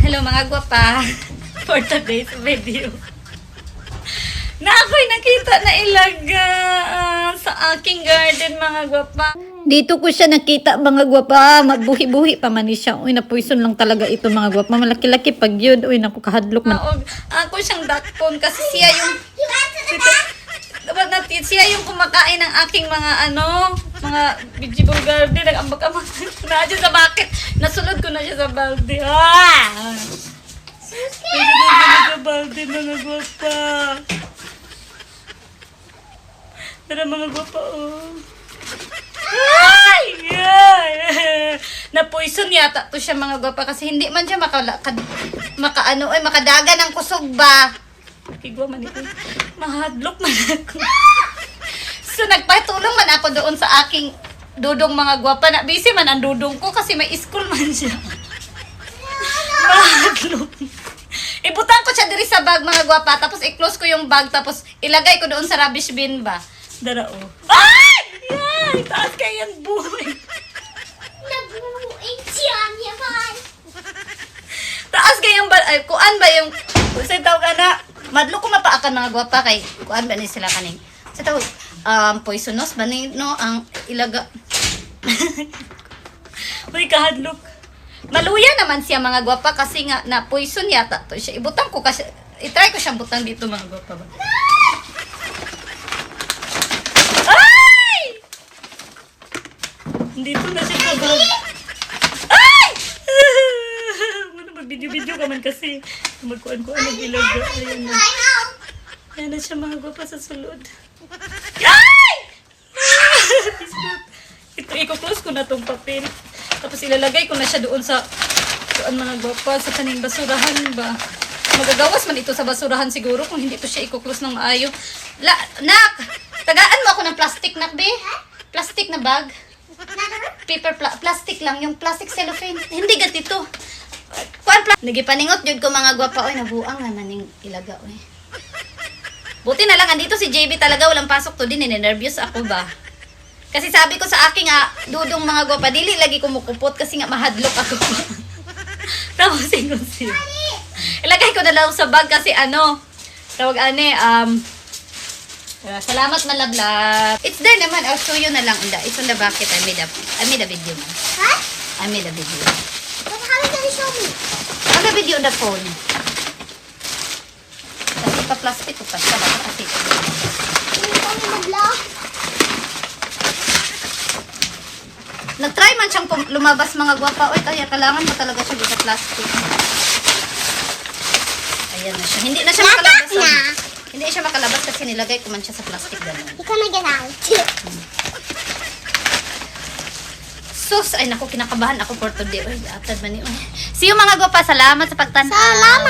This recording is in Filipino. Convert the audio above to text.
Hello mga gwapa. For today's video. Na ako'y nakita na ilaga ah, sa aking garden mga gwapa. Dito ko siya nakita mga gwapa. Magbuhi-buhi pa man siya. Uy, napuison lang talaga ito mga gwapa. Malaki-laki pag yun. Uy, naku, kahadlok man. ako siyang dakpon kasi siya yung... Dapat natin, siya yung kumakain ng aking mga ano, mga vegetable garden. Nag-ambak-ambak na siya sa bucket. Nasulod ko na siya sa balde. Ah! Balde mga gwapa. Tara mga gwapa, oh. Ay! Ay! Na-poison yata to siya mga gwapa kasi hindi man siya maka, maka ano, ay makadaga ng kusog ba. Kigwa man ito. Mahadlok man ako. So nagpatulong man ako doon sa aking dudong mga gwapa na busy man ang dudong ko kasi may school man siya. Mahadlok. Ibutang ko siya diri sa bag mga gwapa tapos i-close ko yung bag tapos ilagay ko doon sa rubbish bin ba. Dara oh. Ay! Ay! Taas kayo yung buhay. Nabuing siya niya man. Taas kayong ba, ay, kuan ba yung, sa tawag ka na, madlo ko mapaakan mga gwapa kay, kuan ba ni sila kaning, sa tawag, um, poisonous ba ni, no, ang ilaga, Uy, kahadlok. Maluya naman siya mga gwapa kasi nga na poison yata to siya. Ibutang ko kasi, itry ko siyang butang dito mga gwapa ba. Ay! Dito na siya sa bag. Ay! Ano mag-video-video ka man kasi. Magkuhan-kuhan ng ilaga. Ayan na. Ayan na siya mga gwapa sa sulod. Ay! Ito, i-close ko na tong papel. Tapos ilalagay ko na siya doon sa doon mga gwapa sa kaning basurahan ba. Magagawas man ito sa basurahan siguro kung hindi to siya i-close ng maayo. La, nak! Tagaan mo ako ng plastic, nak, be? Plastic na bag. Paper, pla- plastic lang. Yung plastic cellophane. Hindi gatito. Kuan pla- Nagipaningot jud ko mga gwapa. Oy, nabuang naman yung ilaga, oy. Buti na lang, andito si JB talaga, walang pasok to din, nervous ako ba? Kasi sabi ko sa aking nga, dudong mga gwapa, dili lagi kumukupot kasi nga mahadlok ako. Tapos siya. Ilagay ko na lang sa bag kasi ano, tawag ane, um, uh, salamat malablab. It's there naman, I'll show you na lang. The, it's on the bucket, I made a, I made a video man. Huh? I made a video. But how are you show me? I made a video on the phone. Kasi pa-plastic ko pa siya, dapat kasi. Can you show me the vlog? Nag-try man siyang lumabas mga gwapa. Oy, kaya kailangan mo talaga siya sa plastic. Ayan na siya. Hindi na siya makalabas. Na. Hindi siya makalabas kasi nilagay ko man siya sa plastic ganun. You gonna get out. Sus, ay naku, kinakabahan ako for today. Oy, atad man. Oy. See you mga gwapa. Salamat sa pagtanaw. Salamat.